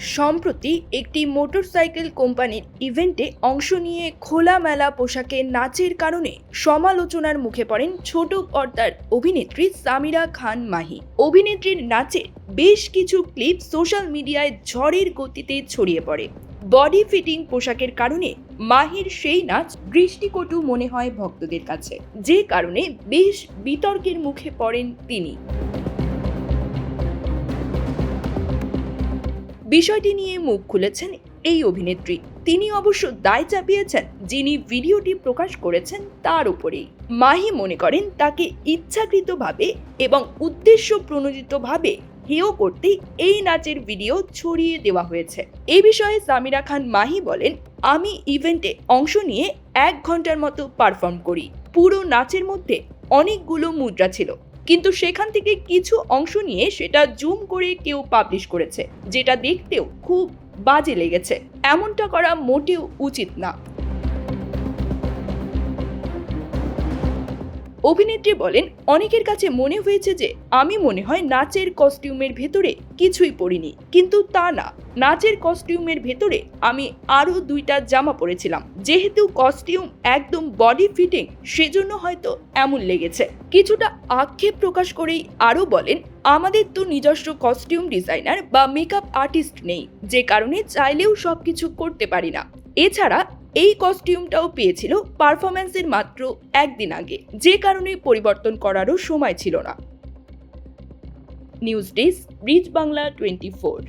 সম্প্রতি একটি মোটরসাইকেল কোম্পানির ইভেন্টে অংশ নিয়ে খোলামেলা পোশাকে নাচের কারণে সমালোচনার মুখে পড়েন ছোট পর্দার অভিনেত্রী সামিরা খান মাহি। অভিনেত্রীর নাচে বেশ কিছু ক্লিপ সোশ্যাল মিডিয়ায় ঝড়ের গতিতে ছড়িয়ে পড়ে। বডি ফিটিং পোশাকের কারণে মাহির সেই নাচ দৃষ্টিকটু মনে হয় ভক্তদের কাছে। যে কারণে বেশ বিতর্কের মুখে পড়েন তিনি। বিষয়টি নিয়ে মুখ খুলেছেন এই অভিনেত্রী। তিনি অবশ্য দায় চাপিয়েছেন যিনি ভিডিওটি প্রকাশ করেছেন তার উপরেই। মাহি মনে করেন তাকে ইচ্ছাকৃতভাবে এবং উদ্দেশ্য প্রণোদিতভাবে হেয় করতে এই নাচের ভিডিও ছড়িয়ে দেওয়া হয়েছে। এ বিষয়ে সামিরা খান মাহি বলেন, আমি ইভেন্টে অংশ নিয়ে এক ঘণ্টার মতো পারফর্ম করি। পুরো নাচের মধ্যে অনেকগুলো মুদ্রা ছিল। কিন্তু সেখান থেকে কিছু অংশ নিয়ে সেটা জুম করে কেউ পাবলিশ করেছে, যেটা দেখতেও খুব বাজে লেগেছে। এমনটা করা মোটেও উচিত না। অভিনেত্রী বলেন, অনেকের কাছে মনে হয়েছে যে আমি মনে হয় নাচের কস্টিউমের ভেতরে কিছুই পরিনি। কিন্তু তা না। নাচের কস্টিউমের ভেতরে আমি আরও দুইটা জামা পরেছিলাম। যেহেতু কস্টিউম একদম বডি ফিটিং সেজন্য হয়তো এমন লেগেছে। কিছুটা আক্ষেপ প্রকাশ করেই আরও বলেন, আমাদের তো নিজস্ব কস্টিউম ডিজাইনার বা মেকআপ আর্টিস্ট নেই। যে কারণে চাইলেও সবকিছু করতে পারি না। এছাড়া এই কস্টিউমটাও পেয়েছিল পারফরম্যান্সের মাত্র একদিন আগে, যে কারণে পরিবর্তন করারও সময় ছিল না। News desk reach Bangla twenty four